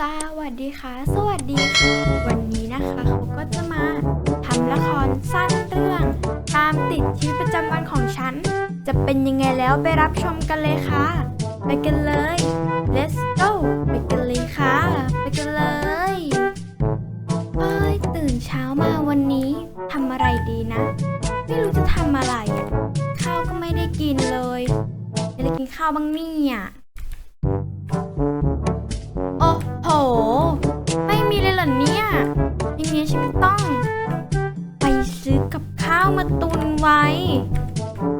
สวัสดีค่ะ สวัสดีค่ะ วันนี้นะคะเขาก็จะมาทำละครสั้นเรื่อง ตามติดชีวิตประจำวันของฉัน จะเป็นยังไงแล้วไปรับชมกันเลยค่ะ ไปกันเลย let's go ไปกันเลยค่ะ ไปกันเลยเอ้ยตื่นเช้ามาวันนี้ทำอะไรดีนะ ไม่รู้จะทำอะไรอะข้าวก็ไม่ได้กินเลยจะได้กินข้าวบ้างเนี่ย มาตุนไว้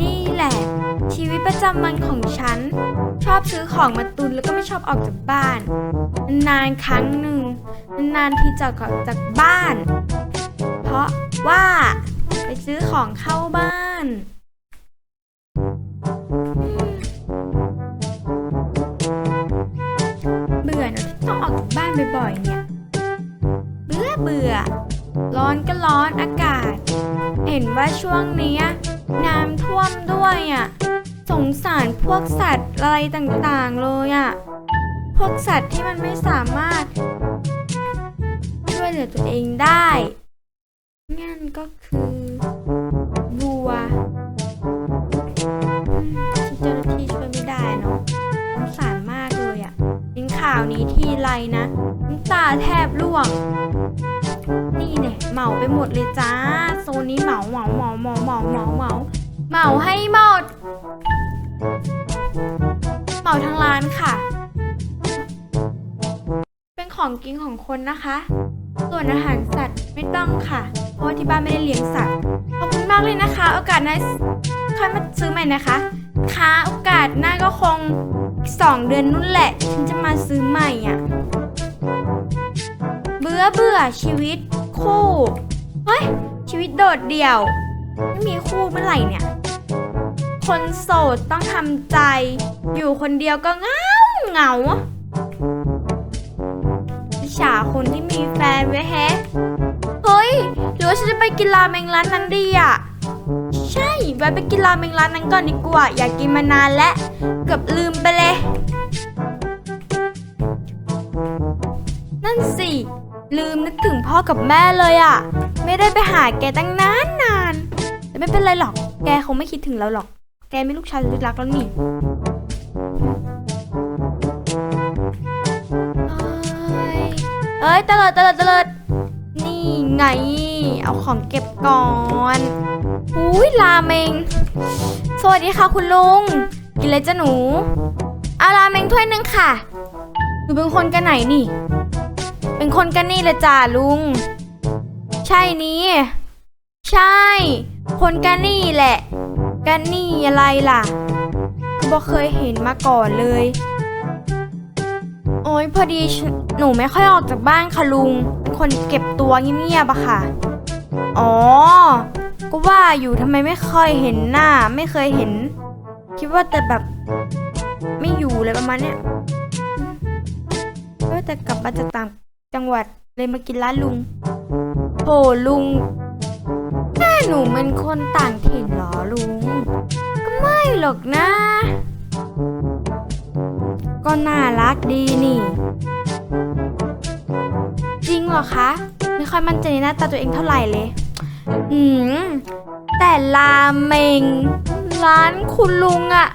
นี่แหละ ชีวิตประจำวันของฉัน ชอบซื้อของมาตุนแล้วก็ไม่ชอบออกจากบ้าน นานครั้งหนึ่ง นานที่จะออกจากบ้าน เพราะว่าไปซื้อของเข้าบ้านเบื่อเนอะที่ต้องออกจากบ้านบ่อยๆเนี่ย เบื่อเบื่อ ร้อนก็ร้อนอากาศ เห็นว่าช่วงนี้น้ำท่วมด้วยอะ สงสารพวกสัตว์อะไรต่างๆเลยอะ พวกสัตว์ที่มันไม่สามารถ ช่วยเหลือตัวเองได้งั้นก็คือวัวเจ้าหน้าที่ช่วยไม่ได้เนาะสงสารมากเลยอะ่ะเห็นข่าวนี้ทีไรนะน้ำตาแทบร่วง นี่เนี่ยเหมาไปหมดเลยจ้า โซนนี้เหมาเหมาเหมาเหมาเหมาเหมาเหมาเหมาให้หมด เหมาทั้งร้านค่ะ เป็นของกินของคนนะคะ ส่วนอาหารสัตว์ไม่ต้องค่ะ เพราะที่บ้านไม่ได้เลี้ยงสัตว์ ขอบคุณมากเลยนะคะ โอกาสหน้าค่อยมาซื้อใหม่นะคะค้าโอกาสหน้าก็คงสองเดือนนู่นแหละฉันจะมาซื้อใหม่อะ เบื่อเบื่อชีวิต คู่เฮ้ยชีวิตโดดเดี่ยว ไม่มีคู่เมื่อไหร่เนี่ย คนโสดต้องทำใจ อยู่คนเดียวก็เงาเหงาอิจฉาคนที่มีแฟนไว้แฮะเฮ้ยหรือว่าฉันจะไปกินราเมงร้านนั้นดีอะใช่แวะไปกินราเมงร้านนั้นก่อนดีกว่า อยากกินมานานแล้วเกือบลืมไปเลย ลืมนึกถึงพ่อกับแม่เลยอะ่ะ ไม่ได้ไปหาแกตั้งนานนานแต่ไม่เป็นไรหรอก แกคงไม่คิดถึงเราหรอก แกไมีลูกชายสุดรักแล้วนี่เอ้ยเตลิดตลิดตลิดนี่ไง เอาของเก็บก่อนอุ้ยราเมง สวัสดีค่ะคุณลุง กินเลยจ้ะหนูเอาราเมงถ้วยหนึ่งค่ะ หนูเป็นคนกันไหนนี่ เป็นคนกันนี่ลยจ้าลุง ใช่นี้ ใช่ คนกันนี่แหละ กันนี่อะไรล่ะก็บอกเคยเห็นมาก่อนเลย โอ้ยพอดีหนูไม่ค่อยออกจากบ้านค่ะลุง เป็นคนเก็บตัวเงียบๆอะค่ะ อ๋อ ก็ว่าอยู่ทำไมไม่เคยเห็นหน้า ไม่เคยเห็น คิดว่าแต่แบบไม่อยู่เลยประมาณเนี้ยก็แต่กลับมาจากต่าง จังหวัดเลยมากินร้านลุงโหลุงหน้าหนูเป็นคนต่างถิ่นเหรอลุง ก็ไม่หรอกนะ ก็น่ารักดีนี่ จริงเหรอคะ ไม่ค่อยมั่นใจในหน้าตาตัวเองเท่าไหร่เลย อืม แต่ราเมง ร้านคุณลุงอะ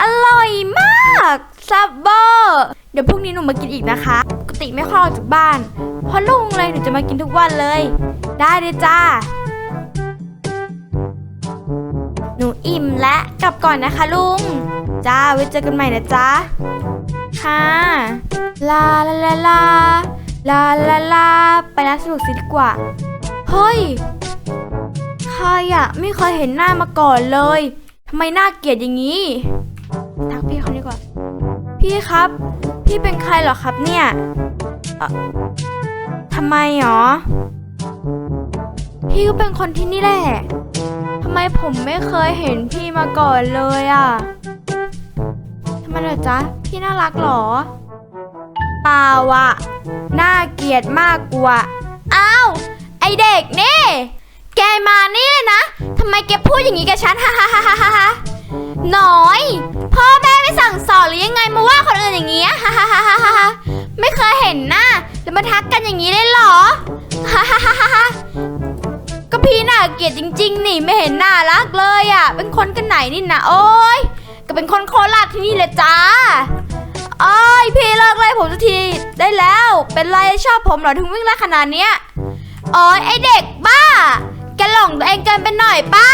อร่อยมากซับเบอร์ เดี๋ยวพรุ่งนี้หนูมากินอีกนะคะ ปกติไม่ค่อยออกจากบ้าน เพราะลุงเลยหนูจะมากินทุกวันเลย ได้เลยจ้า หนูอิ่มและกลับก่อนนะคะลุง จ้าไว้เจอกันใหม่นะจ๊ะ ค่ะ ลาลาลาลาลาลาลาไปร้านสะดวกซื้อดีกว่า เฮ้ย ใครอะไม่เคยเห็นหน้ามาก่อนเลยทำไมหน่าเกลียดอย่างนี้ ทักพี่เขาดีกว่า พี่ครับ พี่เป็นใครเหรอครับเนี่ยทำไมหรอ พี่ก็เป็นคนที่นี่แหละทำไมผมไม่เคยเห็นพี่มาก่อนเลยอะทำไมเหรอจ๊ะ พี่น่ารักเหรอเปล่าอะน่าเกลียดมากกว่าอ้าวไอเด็กนี่ แกมานี่เลยนะทำไมแกพูดอย่างนี้กับฉันฮ่าฮ่าฮ่าฮ่าฮ่าฮ่าหน่อย พ่อแม่ไม่สั่งสอนหรือยังไงมาว่าคนอื่นอย่างเงี้ยฮ่าฮ่าฮ่าฮ่าไม่เคยเห็นหน้าแล้วมาทักกันอย่างนี้ได้เหรอฮ่าฮ่าฮ่าฮ่าก็พี่น่าเกลียดจริง ๆ นี่ไม่เห็นน่ารักเลยอะ เป็นคนกันไหนนี่นะโอ้ยก็เป็นคนโคราชที่นี่แหละจ้าโอ้ยพี่เลิกไล่ผมสักทีได้แล้ว เป็นไรชอบผมเหรอถึงวิ่งไล่ขนาดเนี้ยโอ้ยไอเด็กบ้าแกหลงตัวเองเกินไปหน่อยปะ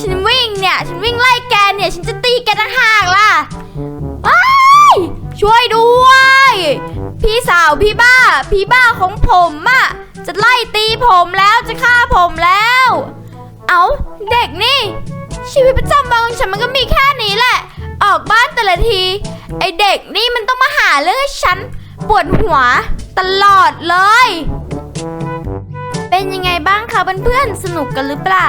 ฉันวิ่งเนี่ย ฉันวิ่งไล่แกเนี่ย ฉันจะตีแกต่างหากล่ะว้ช่วยด้วย พี่สาวพี่บ้า พี่บ้าของผมอะจะไล่ตีผมแล้วจะฆ่าผมแล้ว เอาเด็กนี่ ชีวิตประจำวันของฉันมันก็มีแค่นี้แหละ ออกบ้านแต่ละที ไอเด็กนี่มันต้องมาหาเรื่องให้ฉันปวดหัวตลอดเลย เป็นยังไงบ้างคะเพื่อนๆ สนุกกันหรือเปล่า